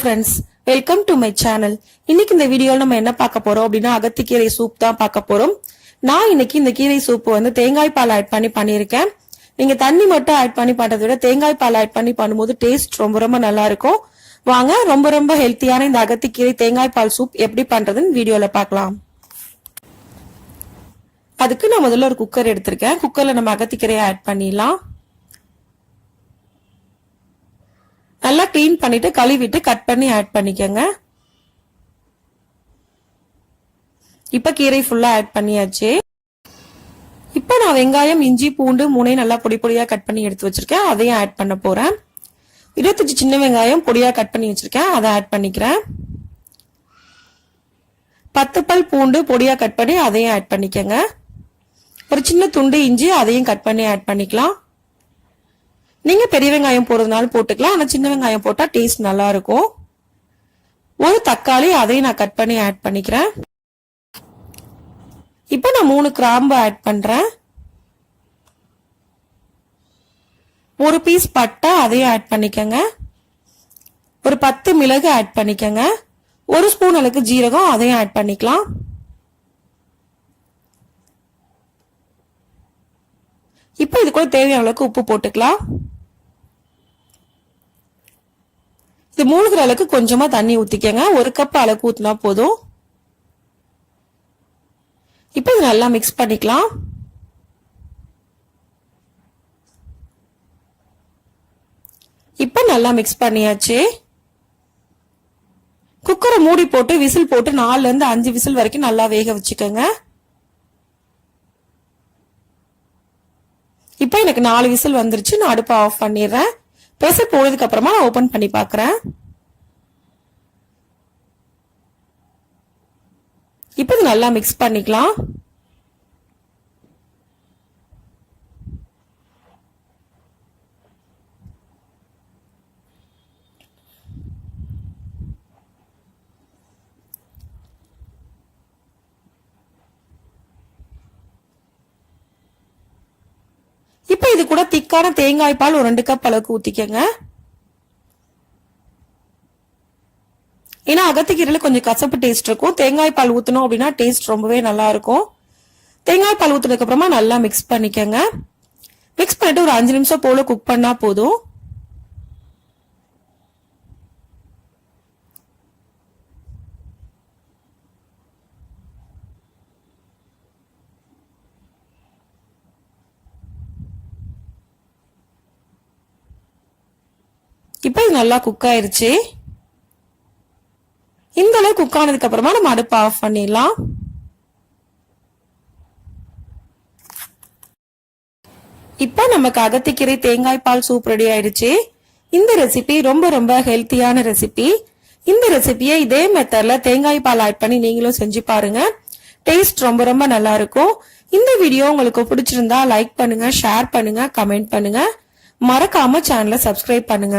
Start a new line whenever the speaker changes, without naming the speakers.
Friends welcome to my channel இன்னைக்கு இந்த வீடியோல நம்ம என்ன பார்க்க போறோம் அப்படின்னா அகத்திக்கீரை சூப் தான் பார்க்க போறோம். நான் இன்னைக்கு இந்த கீரை சூப் வந்து தேங்காய் பால் ஆட் பண்ணி பண்ணியிருக்கேன். நீங்க தண்ணி மட்டும் ஆட் பண்ணி பண்றதை விட தேங்காய் பால் ஆட் பண்ணி பண்ணும்போது டேஸ்ட் ரொம்ப ரொம்ப நல்லா இருக்கும். வாங்க ரொம்ப ரொம்ப ஹெல்த்தியான இந்த அகத்திக்கீரை தேங்காய் பால் சூப் எப்படி பண்றதுன்னு வீடியோல பார்க்கலாம். அதுக்கு நான் முதல்ல ஒரு குக்கர் எடுத்திருக்கேன். குக்கர்ல நம்ம அகத்திக்கீரையை ஆட் பண்ணிடலாம். நல்லா க்ளீன் பண்ணிட்டு கழுவிட்டு கட் பண்ணி ஆட் பண்ணிக்கோங்க. இப்ப கீரை ஃபுல்லா ஆட் பண்ணியாச்சு. இப்ப நான் வெங்காயம் இஞ்சி பூண்டு மூணையும் நல்லா பொடி பொடியா கட் பண்ணி எடுத்து வச்சிருக்கேன். அதையும் ஆட் பண்ண போறேன். இருபத்தஞ்சு சின்ன வெங்காயம் பொடியா கட் பண்ணி வச்சிருக்கேன். அதை ஆட் பண்ணிக்கிறேன். பத்து பல் பூண்டு பொடியா கட் பண்ணி அதையும் ஆட் பண்ணிக்கோங்க. ஒரு சின்ன துண்டு இஞ்சி அதையும் கட் பண்ணி ஆட் பண்ணிக்கலாம். நீங்க பெரிய வெங்காயம் போடுறதுனாலும் போட்டுக்கலாம். ஆனா சின்ன வெங்காயம் போட்டா டேஸ்ட் நல்லா இருக்கும் ஒரு தக்காளி அதையும் நான் கட் பண்ணி ஆட் பண்ணிக்கிறேன். இப்போ நான் மூணு கிராம்பு ஆட் பண்றேன். ஒரு பீஸ் பட்டை அதையும் ஆட் பண்ணிக்கங்க. ஒரு பத்து மிளகு ஆட் பண்ணிக்கங்க. ஒரு ஸ்பூன் அளவுக்கு ஜீரகம் அதையும் ஆட் பண்ணிக்கலாம். இப்போ இது கூட தேவையான அளவுக்கு உப்பு போட்டுக்கலாம். இது மூழ்கிற அளவுக்கு கொஞ்சமா தண்ணி ஊத்திக்கங்க. ஒரு கப் அளவுக்கு ஊத்தினா போதும். இப்போ இது நல்லா மிக்ஸ் பண்ணிக்கலாம். இப்போ நல்லா மிக்ஸ் பண்ணியாச்சு. குக்கரை மூடி போட்டு விசில் போட்டு நாலுல இருந்து அஞ்சு விசில் வரைக்கும் நல்லா வேக வச்சுக்கோங்க. இப்போ எனக்கு நாலு விசில் வந்துருச்சு. நான் அடுப்பை ஆஃப் பண்ணிடுறேன். ப்ரெஷர் போனதுக்கு அப்புறமா நான் ஓபன் பண்ணி பார்க்குறேன். இப்போ இது நல்லா மிக்ஸ் பண்ணிக்கலாம். இது கூட திக்கான தேங்காய் பால் ஒரு ரெண்டு கப் அளவுக்கு ஊத்திக்கங்க. ஏன்னா அகத்திக்கீரையில கொஞ்சம் கசப்பு டேஸ்ட் இருக்கும். தேங்காய் பால் ஊத்தணும் அப்படின்னா டேஸ்ட் ரொம்பவே நல்லா இருக்கும். தேங்காய் பால் ஊத்துனதுக்கு அப்புறமா நல்லா மிக்ஸ் பண்ணிக்கங்க. மிக்ஸ் பண்ணிட்டு ஒரு அஞ்சு நிமிஷம் போல குக் பண்ணால் போதும் இப்போ இது நல்லா குக் ஆயிருச்சு. இந்த அளவு குக் ஆனதுக்கு அப்புறமா நம்ம அடுப்பு ஆஃப் பண்ணிடலாம். இப்போ நமக்கு அகத்திக்கீரை தேங்காய் பால் சூப் ரெடி ஆயிடுச்சு இந்த ரெசிபி ரொம்ப ரொம்ப ஹெல்த்தியான ரெசிபி இந்த ரெசிபியை இதே மெத்தட்ல தேங்காய் பால் ஆட் பண்ணி நீங்களும் செஞ்சு பாருங்க. டேஸ்ட் ரொம்ப ரொம்ப நல்லா இருக்கும். இந்த வீடியோ உங்களுக்கு பிடிச்சிருந்தா லைக் பண்ணுங்க ஷேர் பண்ணுங்க கமெண்ட் பண்ணுங்க. மறக்காம சேனலை சப்ஸ்கிரைப் பண்ணுங்க.